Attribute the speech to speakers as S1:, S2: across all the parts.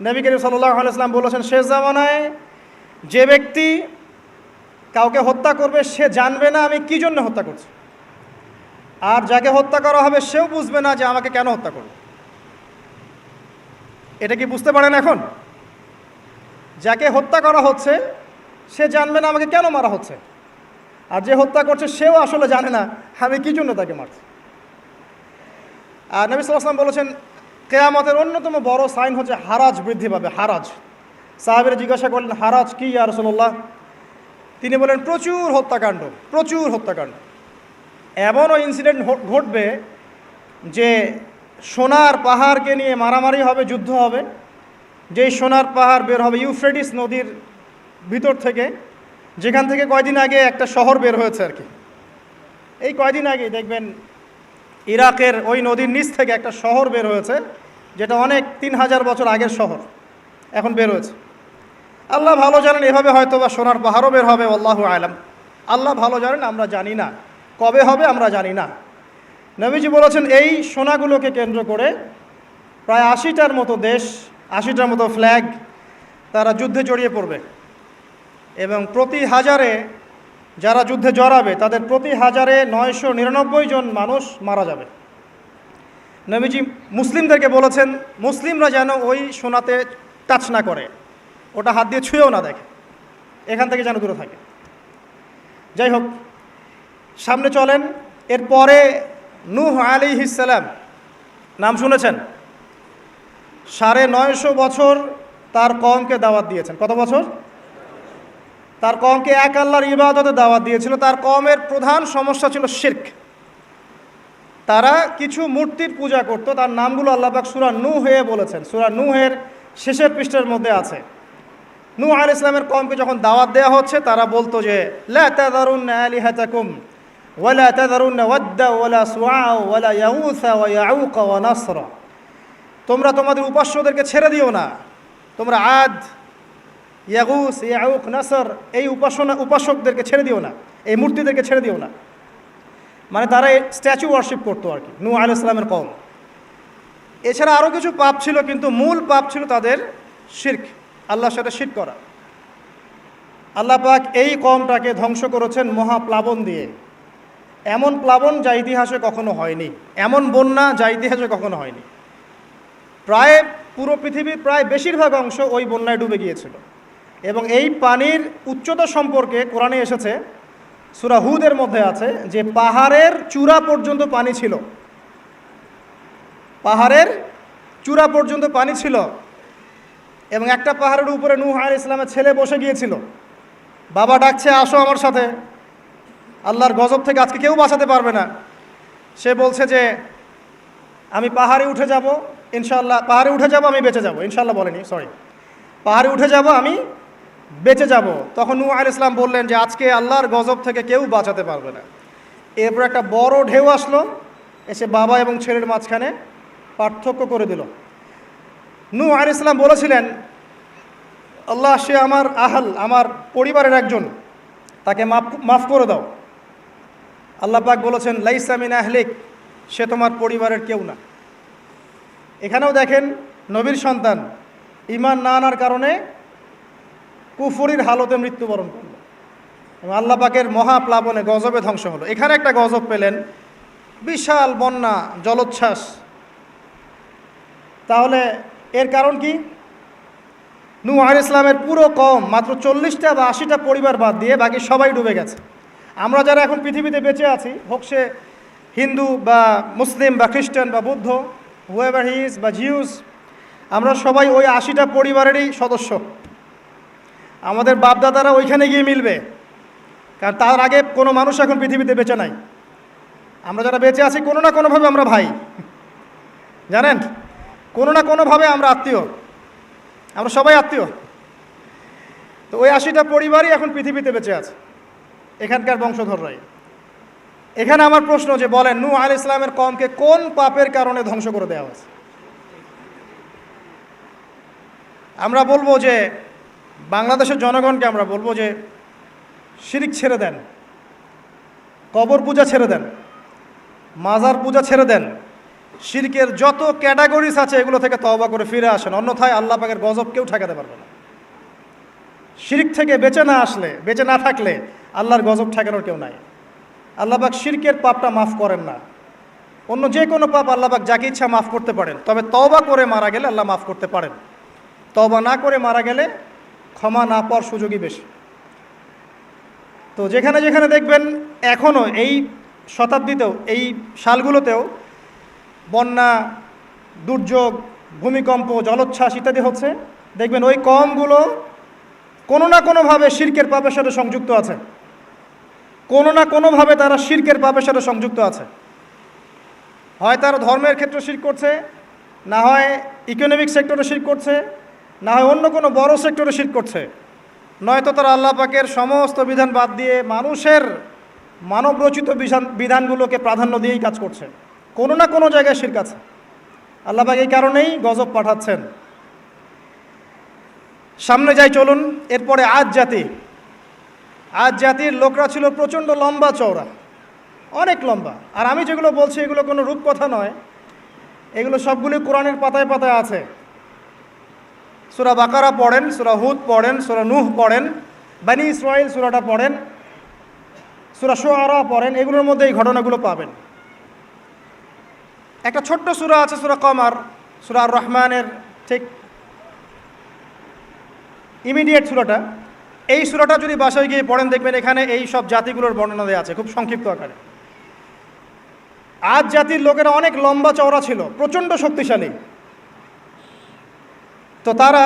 S1: নবী করিম সাল্লাহ আলাইসলাম বলেছেন, শেষ জামানায় যে ব্যক্তি কাউকে হত্যা করবে, সে জানবে না আমি কী জন্য হত্যা করছি। আর যাকে হত্যা করা হবে, সেও বুঝবে না যে আমাকে কেন হত্যা করবে। এটা কি বুঝতে পারেন এখন? যাকে হত্যা করা হচ্ছে, সে জানবে না আমাকে কেন মারা হচ্ছে। আর যে হত্যা করছে, সেও আসলে জানে না আমি কী জন্য তাকে মারছি। আর নবী সাল্লাম বলেছেন কেয়ামতের অন্যতম বড় সাইন হচ্ছে হারাজ বৃদ্ধি পাবে, হারাজ। সাহাবের জিজ্ঞাসা করলেন, হারাজ কি আর রসল্লাহ তিনি বলেন প্রচুর হত্যাকাণ্ড প্রচুর হত্যাকাণ্ড। এমনও ইনসিডেন্ট ঘটবে যে সোনার পাহাড়কে নিয়ে মারামারি হবে, যুদ্ধ হবে। যেই সোনার পাহাড় বের হবে ইউফ্রেডিস নদীর ভিতর থেকে, যেখান থেকে কয়দিন আগে একটা শহর বের হয়েছে আর কি। এই কয়দিন আগে দেখবেন ইরাকের ওই নদীর নিচ থেকে একটা শহর বের হয়েছে, যেটা অনেক তিন হাজার বছর আগের শহর, এখন বের হয়েছে। আল্লাহ ভালো জানেন, এভাবে হয়তো বা সোনার পাহাড়ও বের হবে, আল্লাহ আলাম। আল্লাহ ভালো জানেন, আমরা জানি না। কবে হবে, আমরা জানি না। নবীজি বলেছেন, এই সোনাগুলোকে কেন্দ্র করে প্রায় আশিটার মতো দেশ, আশিটার মতো ফ্ল্যাগ তারা যুদ্ধে জড়িয়ে পড়বে। এবং প্রতি হাজারে যারা যুদ্ধে জড়াবে, তাদের প্রতি হাজারে নয়শো নিরানব্বই জন মানুষ মারা যাবে। নবীজি মুসলিমদেরকে বলেছেন, মুসলিমরা যেন ওই সোনাতে টাচ না করে। ওটা হাত দিয়ে ছুঁয়েও না দেখে। এখান থেকে যেন দূরে থাকে। যাই হোক, সামনে চলেন। এরপরে নূহ আলী ইসালাম নাম শুনেছেন? সাড়ে নয়শো বছর তার কমকে দাওয়াত দিয়েছেন। কত বছর? তার কমকে এক আল্লাহর ইবাদতে দাওয়াত দিয়েছিল। তার কমের প্রধান সমস্যা ছিল শির্ক। তারা কিছু মূর্তির পূজা করত। তার নামগুলো আল্লাহবাক সুরা নু হয়ে বলেছেন। সুরা নুহের শেষের পৃষ্ঠের মধ্যে আছে। নু আল ইসলামের কমকে যখন দাওয়াত দেওয়া হচ্ছে, তারা বলতো যে, লা তাদারুন আলিহাতাকুম ওয়ালা তাদারুন ওয়াদ্দা ওয়ালা সুআ ওয়ালা ইয়াউসা ওয়া ইয়াউকা, ওয়া নাসরা। তোমরা তোমাদের উপাস্যদেরকে ছেড়ে দিও না। তোমরা আদ ইয়াগুস ইয়াউক নাসর, এই উপাসনা, উপাসকদেরকে ছেড়ে দিও না, এই মূর্তিদেরকে ছেড়ে দিও না। মানে তারা স্ট্যাচু ওয়ার্শিপ করতো আর কি নু আল ইসলামের কম এছাড়া আরও কিছু পাপ ছিল, কিন্তু মূল পাপ ছিল তাদের শির্ক, আল্লাহর সাথে শির করা। আল্লাহ পাক এই কমটাকে ধ্বংস করেছেন মহাপ্লাবন দিয়ে। এমন প্লাবন যা ইতিহাসে কখনো হয়নি, এমন বন্যা যা ইতিহাসে কখনো হয়নি। প্রায় পুরো পৃথিবীর প্রায় বেশিরভাগ অংশ ওই বন্যায় ডুবে গিয়েছিল। এবং এই পানির উচ্চতা সম্পর্কে কোরআনে এসেছে সুরাহুদের মধ্যে আছে, যে পাহাড়ের চূড়া পর্যন্ত পানি ছিল। পাহাড়ের চূড়া পর্যন্ত পানি ছিল এবং একটা পাহাড়ের উপরে নূহ আল ইসলামের ছেলে বসে গিয়েছিল। বাবা ডাকছে, আসো আমার সাথে। আল্লাহর গজব থেকে আজকে কেউ বাঁচাতে পারবে না। সে বলছে যে, আমি পাহাড়ে উঠে যাব ইনশাল্লাহ পাহাড়ে উঠে যাব, আমি বেঁচে যাব। ইনশাল্লাহ বলেনি সরি পাহাড়ে উঠে যাব, আমি বেঁচে যাব। তখন নূ আল ইসলাম বললেন যে, আজকে আল্লাহর গজব থেকে কেউ বাঁচাতে পারবে না। এরপর একটা বড় ঢেউ আসলো, এসে বাবা এবং ছেলের মাঝখানে পার্থক্য করে দিল। নূ আল ইসলাম বলেছিলেন, আল্লাহ, সে আমার আহাল, আমার পরিবারের একজন, তাকে মাফ মাফ করে দাও। আল্লাহ পাক বলেছেন লাইসামিন আহলিক, সে তোমার পরিবারের কেউ না। এখানেও দেখেন, নবীর সন্তান ইমান না আনার কারণে কুফুরির হালতে মৃত্যুবরণ করল। এবং আল্লাহ পাকের মহাপ্লাবনে গজবে ধ্বংস হলো। এখানে একটা গজব পেলেন, বিশাল বন্যা, জলোচ্ছ্বাস। তাহলে এর কারণ কি? নূ আল ইসলামের পুরো কম মাত্র চল্লিশটা বা আশিটা পরিবার বাদ দিয়ে বাকি সবাই ডুবে গেছে। আমরা যারা এখন পৃথিবীতে বেঁচে আছি, হোক সে হিন্দু বা মুসলিম বা খ্রিস্টান বা বুদ্ধ হুয়েভার হিজ বা জিউস, আমরা সবাই ওই আশিটা পরিবারেরই সদস্য। আমাদের বাপদাদারা ওইখানে গিয়ে মিলবে। কারণ তার আগে কোনো মানুষ এখন পৃথিবীতে বেঁচে নাই। আমরা যারা বেঁচে আছি, কোনো না কোনোভাবে আমরা ভাই। জানেন? কোনো না কোনোভাবে আমরা আত্মীয়। আমরা সবাই আত্মীয়। তো ওই আশিটা পরিবারই এখন পৃথিবীতে বেঁচে আছে, এখানকার বংশধররাই। এখানে আমার প্রশ্ন যে, বলেন নূ আল ইসলামের কমকে কোন পাপের কারণে ধ্বংস করে দেওয়া হয়েছে? আমরা বলব যে বাংলাদেশের জনগণকে আমরা বলব যে শিরিক ছেড়ে দেন, কবর পূজা ছেড়ে দেন, মাজার পূজা ছেড়ে দেন, শিরকের যত ক্যাটাগরিজ আছে এগুলো থেকে তওবা করে ফিরে আসেন, অন্যথায় আল্লাহ পাকের গজব কেউ ঠেকাতে পারবে না। শিরিক থেকে বেঁচে না আসলে, বেঁচে না থাকলে আল্লাহর গজব ঠেকানোর কেউ নাই। আল্লাহ পাক শিরকের পাপটা মাফ করেন না। অন্য যে কোনো পাপ আল্লাহ পাক যাকে ইচ্ছা মাফ করতে পারেন, তবে তওবা করে মারা গেলে আল্লাহ মাফ করতে পারেন। তওবা না করে মারা গেলে ক্ষমা না পাওয়ার সুযোগই বেশি। তো যেখানে যেখানে দেখবেন এখনও এই শতাব্দীতেও, এই সালগুলোতেও বন্যা, দুর্যোগ, ভূমিকম্প, জলোচ্ছ্বাস ইত্যাদি হচ্ছে, দেখবেন ওই কমগুলো কোনো না কোনোভাবে শির্কের পাপের সাথে সংযুক্ত আছে। কোনো না কোনোভাবে তারা শির্কের পাপের সাথে সংযুক্ত আছে। হয় তারা ধর্মের ক্ষেত্রে শির করছে, না হয় ইকোনমিক সেক্টরে শির করছে না হয় অন্য কোনো বড় সেক্টরে শির করছে। নয়তো তারা আল্লাহ পাকের সমস্ত বিধান বাদ দিয়ে মানুষের মানবরচিত বিধান, বিধানগুলোকে প্রাধান্য দিয়েই কাজ করছে। কোনো না কোনো জায়গায় শির কাছে আল্লাহ পাক এই কারণেই গজব পাঠাচ্ছেন। সামনে যাই চলুন, এরপরে আজ জাতি। আজ জাতির লোকরা ছিল প্রচণ্ড লম্বা চওড়া। অনেক লম্বা। আর আমি যেগুলো বলছি এগুলো কোনো রূপকথা নয়। এগুলো সবগুলি কোরআনের পাতায় পাতায় আছে। সুরা বাকারা পড়েন, সুরা হুদ পড়েন, সুরা নুহ পড়েন, বানি ইসরাইল সুরাটা পড়েন, সুরা সোয়ারা পড়েন, এগুলোর মধ্যে এই ঘটনাগুলো পাবেন। একটা ছোট্ট সুরা আছে, সুরা কমার, সুরা রহমানের ঠিক ইমিডিয়েট সুরাটা। এই সুরাটা যদি বাসায় গিয়ে পড়েন, দেখবেন এখানে এই সব জাতিগুলোর বর্ণনা দেওয়া আছে, খুব সংক্ষিপ্ত আকারে। আজ জাতির লোকেরা অনেক লম্বা চওড়া ছিল, প্রচণ্ড শক্তিশালী। তো তারা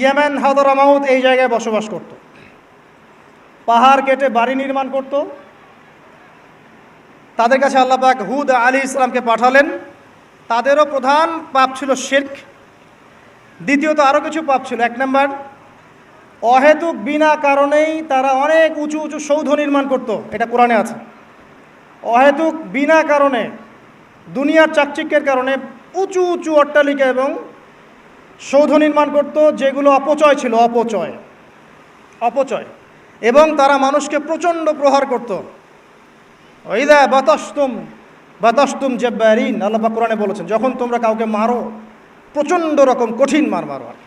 S1: ইয়েমেন হাদরামাউদ এই জায়গায় বসবাস করত। পাহাড় কেটে বাড়ি নির্মাণ করত। তাদের কাছে আল্লাহ পাক হুদ আলী ইসলামকে পাঠালেন। তাদেরও প্রধান পাপ ছিল শির্ক। দ্বিতীয়ত আরও কিছু পাপ ছিল। এক নম্বর, অহেতুক বিনা কারণেই তারা অনেক উঁচু উঁচু সৌধ নির্মাণ করত। এটা কোরআনে আছে। অহেতুক বিনা কারণে, দুনিয়ার চাকচিক্যের কারণে উঁচু উঁচু অট্টালিকা এবং সৌধ নির্মাণ করত, যেগুলো অপচয় ছিল, অপচয় অপচয়। এবং তারা মানুষকে প্রচণ্ড প্রহার করত। ওইদা বাতাস্তুম বাতাস্তুম জব্বারিন, আল্লাহ কোরআনে বলেছেন, যখন তোমরা কাউকে মারো, প্রচণ্ড রকম কঠিন মার মারো। আর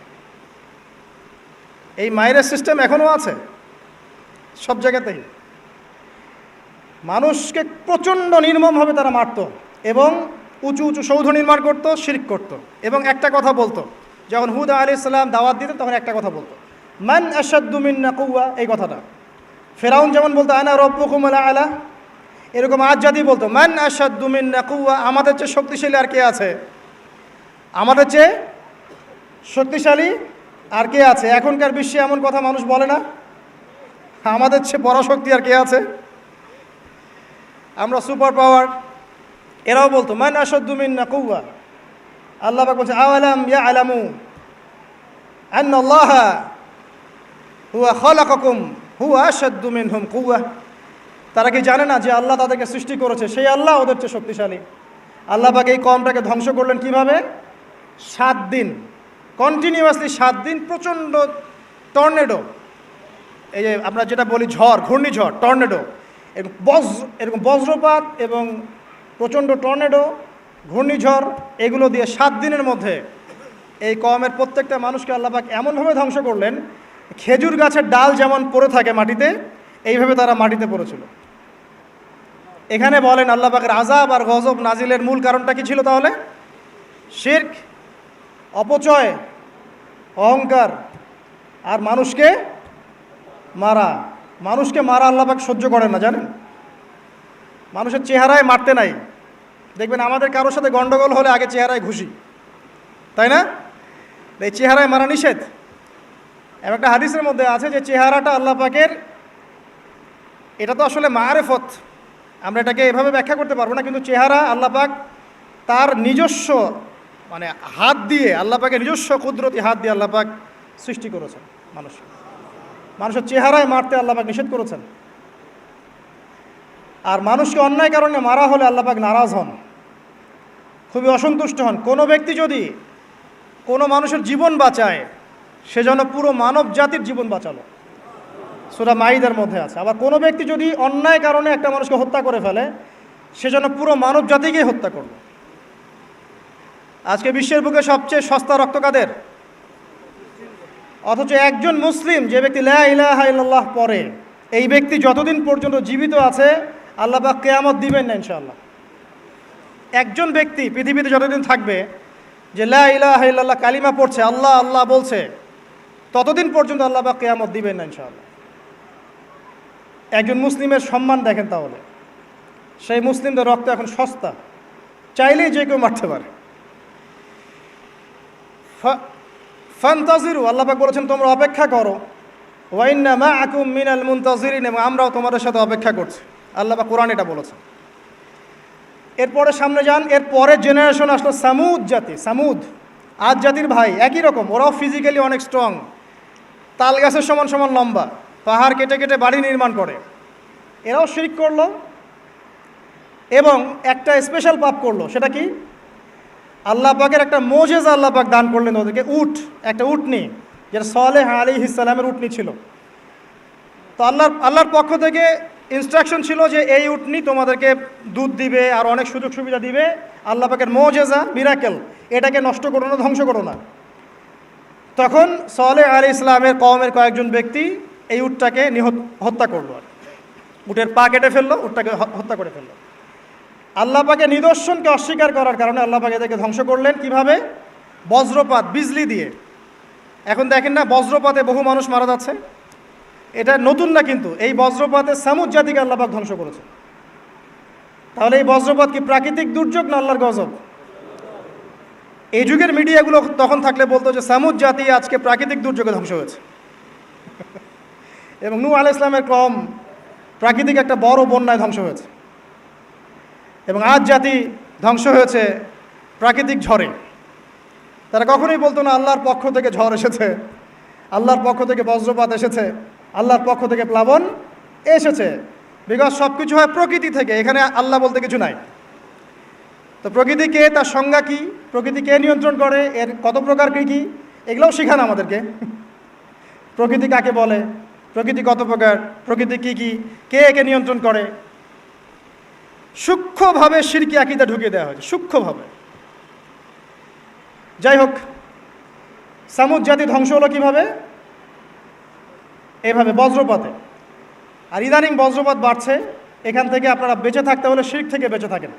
S1: এই মায়ের সিস্টেম এখনও আছে, সব জায়গাতেই। মানুষকে প্রচণ্ড নির্মমভাবে তারা মারত এবং উঁচু উঁচু সৌধ নির্মাণ করত, শিরিক করত। এবং একটা কথা বলতো যখন হুদা আলি ইসলাম দাওয়াত দিতেন, তখন একটা কথা বলতো। মান আসাদুমিন নাকুয়া এই কথাটা। ফেরাউন যেমন বলতো, আনা রব্বকুম আলা এরকম আজ জাতি বলতো, মান আসাদুমিন নাকুয়া আমাদের চেয়ে শক্তিশালী আর কে আছে? আমাদের চেয়ে শক্তিশালী আর কে আছে? এখনকার বিশ্বে এমন কথা মানুষ বলে না, আমাদের চেয়ে পরাশক্তি আর কে আছে? আমরা সুপার পাওয়ার, এরাও বলতো, মান আসাদুমিন না কৌয়া আল্লাহ বলছে আওয়ালাম ইয়া আলামু আন্ন আল্লাহ হুয়া খালাকাকুম, হুয়া আসাদ্দু মিনহুম কুওয়া তারা কি জানে না যে আল্লাহ তাদেরকে সৃষ্টি করেছে? সেই আল্লাহ ওদের চেয়ে শক্তিশালী। আল্লাহ পাক এই কমটাকে ধ্বংস করলেন কীভাবে? সাত দিন। কন্টিনিউয়াসলি সাত দিন প্রচণ্ড টর্নেডো। এই যে আমরা যেটা বলি ঝড়, ঘূর্ণিঝড়, টর্নেডো। এরকম বজ্র, এরকম বজ্রপাত এবং প্রচণ্ড টর্নেডো ঘূর্ণিঝড়, এগুলো দিয়ে সাত দিনের মধ্যে এই কমের প্রত্যেকটা মানুষকে আল্লাপাক এমনভাবে ধ্বংস করলেন, খেজুর গাছের ডাল যেমন পড়ে থাকে মাটিতে, এইভাবে তারা মাটিতে পড়েছিল। এখানে বলেন আল্লাপাকের আজাব আর গজব নাজিলের মূল কারণটা কি ছিল তাহলে? শির্ক, অপচয়, অহংকার আর মানুষকে মারা। মানুষকে মারা আল্লাপাক সহ্য করেন না, জানেন? মানুষের চেহারায় মারতে নাই। দেখবেন আমাদের কারোর সাথে গন্ডগোল হলে আগে চেহারায় ঘুষি। তাই না? এই চেহারায় মারা নিষেধ। এবং একটা হাদিসের মধ্যে আছে যে চেহারাটা আল্লাহ পাকের, এটা তো আসলে মারেফত। আমরা এটাকে এভাবে ব্যাখ্যা করতে পারব না, কিন্তু চেহারা আল্লাহ পাক তার নিজস্ব মানে হাত দিয়ে, আল্লাহ পাকের নিজস্ব কুদরতি হাত দিয়ে আল্লাহ পাক সৃষ্টি করেছেন মানুষ মানুষের চেহারায় মারতে আল্লাহ পাক নিষেধ করেছেন। আর মানুষকে অন্যায় কারণে মারা হলে আল্লাপাক নারাজ হন, খুবই অসন্তুষ্ট হন। কোনো ব্যক্তি যদি কোনো মানুষের জীবন বাঁচায়, সে যেন পুরো মানব জাতির জীবন বাঁচালো। সুরা মাইদের মধ্যে আছে। আবার কোনো ব্যক্তি যদি অন্যায় কারণে একটা মানুষকে হত্যা করে ফেলে, সে যেন পুরো মানব জাতিকেই হত্যা করল। আজকে বিশ্বের বুকে সবচেয়ে সস্তা রক্ত কাদের? অথচ একজন মুসলিম যে ব্যক্তি লা ইলাহা ইল্লাল্লাহ পড়ে, এই ব্যক্তি যতদিন পর্যন্ত জীবিত আছে আল্লাহ পাক কেয়ামত দিবেন না ইনশাআল্লাহ। একজন ব্যক্তি পৃথিবীতে যতদিন থাকবে যে লা ইলাহা ইল্লাল্লাহ কালিমা পড়ছে, আল্লাহ আল্লাহ বলছে, ততদিন পর্যন্ত আল্লাহ পাক কেয়ামত দিবেন না ইনশাআল্লাহ। একজন মুসলিমের সম্মান দেখেন তাহলে। সেই মুসলিমদের রক্ত এখন সস্তা, চাইলেই যে কেউ মারতে পারে। ফান্তাজিরু আল্লাপাক বলেছেন, তোমরা অপেক্ষা করো। ওয়াইন্না মা আকুম মিনাল মুনতাজিরিন এবং আমরাও তোমাদের সাথে অপেক্ষা করছি। আল্লাপাক কোরআন এটা বলেছেন এরপরে সামনে যান এর পরের জেনারেশন আসলো সামুদ জাতি, সামুদ আজ জাতির ভাই, একই রকম, ওরাও ফিজিক্যালি অনেক স্ট্রং তাল গাছের সমান সমান লম্বা, পাহাড় কেটে কেটে বাড়ি নির্মাণ করে। এরাও শিরিক করল, এবং একটা স্পেশাল পাপ করল, সেটা কি? আল্লাহ পাকের একটা মোজেজ আল্লাহ পাক দান করলেন ওদেরকে, উট, একটা উটনি, যেটা সলেহ আলী ইসালামের উটনি ছিল। তো আল্লাহর আল্লাহর পক্ষ থেকে ইনস্ট্রাকশন ছিল যে এই উটনি তোমাদেরকে দুধ দিবে আর অনেক সুযোগ সুবিধা দিবে। আল্লাহ পাকের মোজেজা মিরাকেল এটাকে নষ্ট করো না, ধ্বংস করো না। তখন সলে আলী ইসলামের কওমের কয়েকজন ব্যক্তি এই উটটাকে নিহত, হত্যা করল। আর উটের পা কেটে ফেলল, উটটাকে হত্যা করে ফেলল। আল্লাহ পাকে নিদর্শনকে অস্বীকার করার কারণে আল্লাহ পাকে এদেরকে ধ্বংস করলেন। কীভাবে? বজ্রপাত, বিজলি দিয়ে। এখন দেখেন না, বজ্রপাতে বহু মানুষ মারা যাচ্ছে। এটা নতুন না কিন্তু। এই বজ্রপাতে সামুদ জাতিকে আল্লাহ পাক ধ্বংস করেছে। তাহলে এই বজ্রপাত কি প্রাকৃতিক দুর্যোগ না আল্লাহর গজব? এই যুগের মিডিয়াগুলো তখন থাকলে বলতো যে সামুদ জাতি আজকে প্রাকৃতিক দুর্যোগে ধ্বংস হয়েছে। এবং নূ আল ইসলামের কম প্রাকৃতিক একটা বড় বন্যায় ধ্বংস হয়েছে। এবং আজ জাতি ধ্বংস হয়েছে প্রাকৃতিক ঝড়ে। তারা কখনোই বলতো না, আল্লাহর পক্ষ থেকে ঝড় এসেছে, আল্লাহর পক্ষ থেকে বজ্রপাত এসেছে। আল্লাহর পক্ষ থেকে প্লাবন এসেছে। বিকজ সব কিছু হয় প্রকৃতি থেকে, এখানে আল্লাহ বলতে কিছু নাই। তো প্রকৃতি কে, তার সংজ্ঞা কী? প্রকৃতি কে নিয়ন্ত্রণ করে? এর কত প্রকার কী কী? এগুলোও শেখান আমাদেরকে। প্রকৃতি কাকে বলে? প্রকৃতি কত প্রকার? প্রকৃতি কী কী? কে একে নিয়ন্ত্রণ করে? সূক্ষ্মভাবে সিরকি আকিদা ঢুকিয়ে দেওয়া হয়েছে, সূক্ষ্মভাবে। যাই হোক, সামুদ জাতি ধ্বংস হলো কীভাবে? এভাবে বজ্রপাতে। আর ইদানিং বজ্রপাত বাড়ছে, এখান থেকে আপনারা বেঁচে থাকতে হলে শিখ থেকে বেঁচে থাকেন।